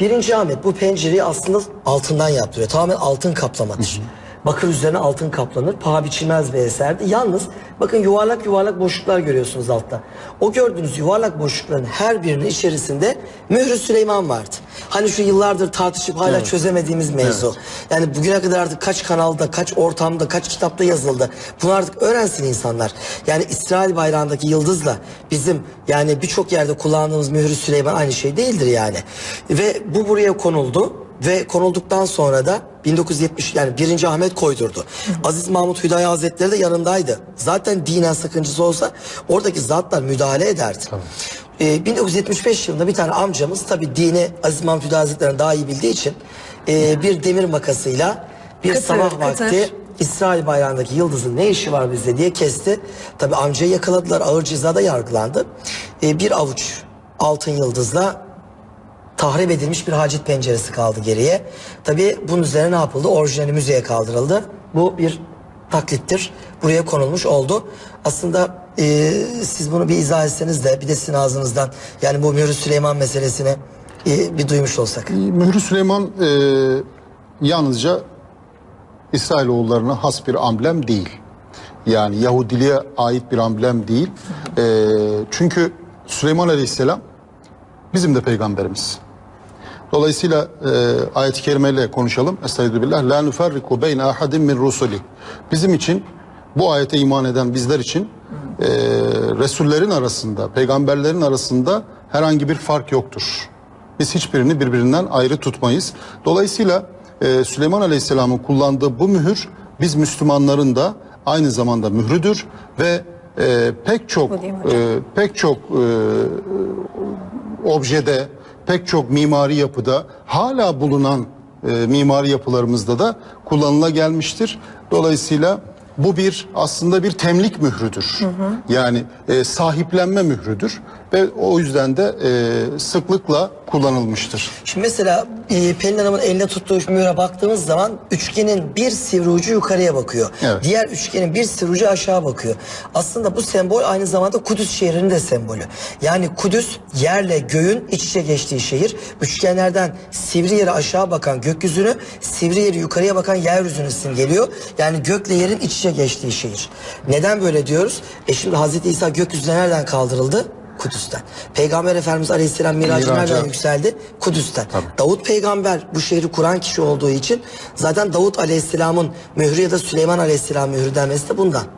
Birinci Ahmet bu pencereyi aslında altından yaptırıyor. Tamamen altın kaplamadır. Bakır üzerine altın kaplanır. Paha biçilmez bir eserdi. Yalnız bakın yuvarlak yuvarlak boşluklar görüyorsunuz altta. O gördüğünüz yuvarlak boşlukların her birinin içerisinde mührü Süleyman vardı. Hani şu yıllardır tartışıp hala çözemediğimiz mevzu. Yani bugüne kadar artık kaç kanalda, kaç ortamda, kaç kitapta yazıldı. Bunu artık öğrensin insanlar. Yani İsrail bayrağındaki yıldızla bizim yani birçok yerde kullandığımız mührü Süleyman aynı şey değildir yani. Ve bu buraya konuldu ve konulduktan sonra da 1970 yani 1. Ahmet koydurdu. Aziz Mahmut Hüdayi Hazretleri de yanındaydı. Zaten dinen sakıncası olsa oradaki zatlar müdahale ederdi. Ee, 1975 yılında bir tane amcamız tabi dini Aziz Mahmut Hüdayi Hazretleri'nin daha iyi bildiği için e, bir demir makasıyla bir Kıtır, sabah kıtır. vakti İsrail bayrağındaki yıldızın ne işi var bizde diye kesti. Tabi amcayı yakaladılar ağır cezada yargılandı. Ee, bir avuç altın yıldızla tahrip edilmiş bir hacet penceresi kaldı geriye. Tabii bunun üzerine ne yapıldı? Orijinali müzeye kaldırıldı. Bu bir taklittir. Buraya konulmuş oldu. Aslında e, siz bunu bir izah etseniz de bir de sizin ağzınızdan yani bu Mührü Süleyman meselesini e, bir duymuş olsak. Mührü Süleyman e, yalnızca İsrailoğullarına has bir amblem değil. Yani Yahudiliğe ait bir amblem değil. E, çünkü Süleyman Aleyhisselam bizim de peygamberimiz. Dolayısıyla e, ayet-i kerimeyle konuşalım. Estağfirullah. La nuferriku beyne ahadin min rusuli. Bizim için bu ayete iman eden bizler için e, Resullerin arasında, peygamberlerin arasında herhangi bir fark yoktur. Biz hiçbirini birbirinden ayrı tutmayız. Dolayısıyla e, Süleyman Aleyhisselam'ın kullandığı bu mühür biz Müslümanların da aynı zamanda mührüdür ve e, pek çok e, pek çok e, objede, pek çok mimari yapıda hala bulunan e, mimari yapılarımızda da kullanıla gelmiştir. Dolayısıyla bu bir aslında bir temlik mührüdür. Yani e, sahiplenme mührüdür ve o yüzden de e, sıklıkla kullanılmıştır. Şimdi mesela e, Pelin Hanım'ın elinde tuttuğu mühüre baktığımız zaman üçgenin bir sivri ucu yukarıya bakıyor. Evet. Diğer üçgenin bir sivri ucu aşağı bakıyor. Aslında bu sembol aynı zamanda Kudüs şehrinin de sembolü. Yani Kudüs yerle göğün iç içe geçtiği şehir. Üçgenlerden sivri yeri aşağı bakan gökyüzünü, sivri yeri yukarıya bakan yeryüzünü simgeliyor. Yani gökle yerin iç içe geçtiği şehir. Neden böyle diyoruz? E şimdi Hazreti İsa gökyüzüne nereden kaldırıldı? Kudüs'ten. Peygamber Efendimiz Aleyhisselam miracı Miraca. nereden yükseldi? Kudüs'ten. Davut peygamber bu şehri kuran kişi olduğu için zaten Davut Aleyhisselam'ın mührü ya da Süleyman Aleyhisselam mührü denmesi de bundan. Tabii.